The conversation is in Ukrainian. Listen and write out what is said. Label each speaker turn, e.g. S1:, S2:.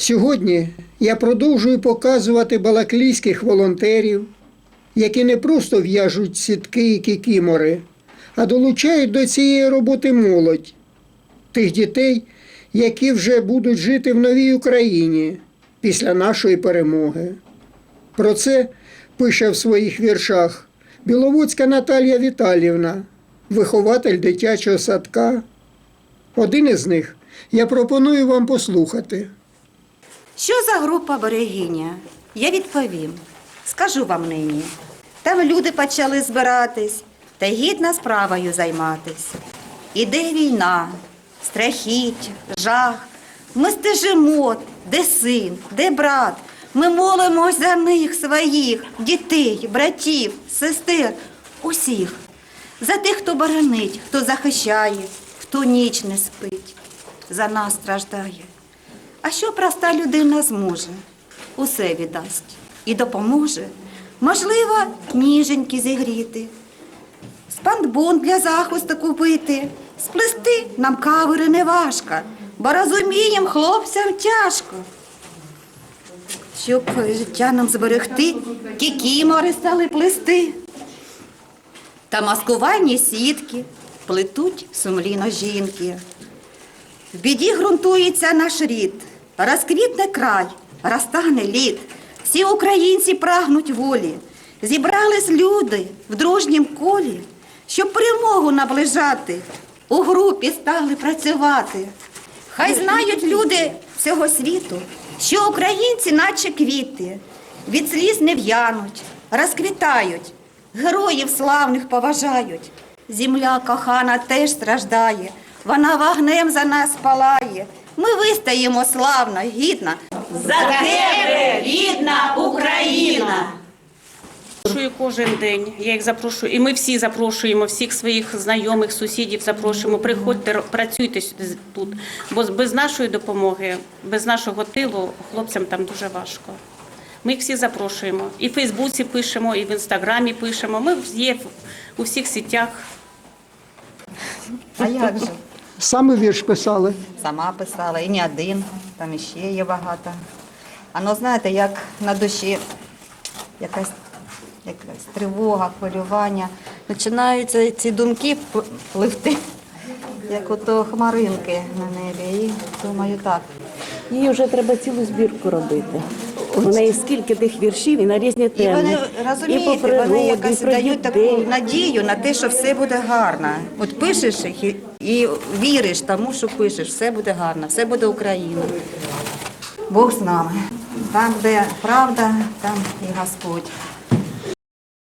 S1: Сьогодні я продовжую показувати балаклійських волонтерів, які не просто в'яжуть сітки і кікімори, а долучають до цієї роботи молодь, тих дітей, які вже будуть жити в новій Україні після нашої перемоги. Про це пише в своїх віршах Біловодська Наталія Віталівна, вихователь дитячого садка. Один із них я пропоную вам послухати.
S2: Що за група берегиня? Я відповім. Скажу вам нині. Там люди почали збиратись та гідно справою займатись. Іде війна, страхіття, жах. Ми стежимо, де син, де брат. Ми молимось за них своїх, дітей, братів, сестер, усіх. За тих, хто боронить, хто захищає, хто ніч не спить, за нас страждає. А що проста людина зможе? Усе віддасть і допоможе. Можливо, ніженьки зігріти, спанбон для захисту купити, сплести нам кавери не важко, бо розумієм хлопцям тяжко. Щоб життя нам зберегти, кікімори стали плести. Та маскувальні сітки плетуть сумліно жінки. В біді ґрунтується наш рід, розквітне край, розтане лід. Всі українці прагнуть волі. Зібрались люди в дружнім колі, щоб перемогу наближати. У групі стали працювати. Хай знають люди всього світу, що українці, наче квіти, від сліз не в'януть, розквітають, героїв славних поважають. Земля кохана теж страждає, вона вогнем за нас палає. Ми вистаємо славно, гідно. За тебе, рідна Україна!
S3: Запрошую кожен день. Я їх запрошую, і ми всі запрошуємо всіх своїх знайомих, сусідів. Запрошуємо. Приходьте, працюйте тут. Бо без нашої допомоги, без нашого тилу хлопцям там дуже важко. Ми їх всі запрошуємо. І в Фейсбуці пишемо, і в інстаграмі пишемо. Ми є у всіх сітях.
S2: А як же?
S1: Саме вірш писали.
S2: Сама писала, і не один, там іще є багато. А ну знаєте, як на душі якась, якась тривога, хвилювання. Починаються ці думки пливти, як ото хмаринки на небі. І думаю, так.
S4: Їй вже треба цілу збірку робити. У неї скільки тих віршів і на різні
S2: І
S4: теми. і вони
S2: розумієте,
S4: природі,
S2: вони якось дають таку надію на те, що все буде гарно. От пишеш їх і, і віриш тому, що пишеш, все буде гарно, все буде Україна. Бог з нами. Там, де правда, там і Господь.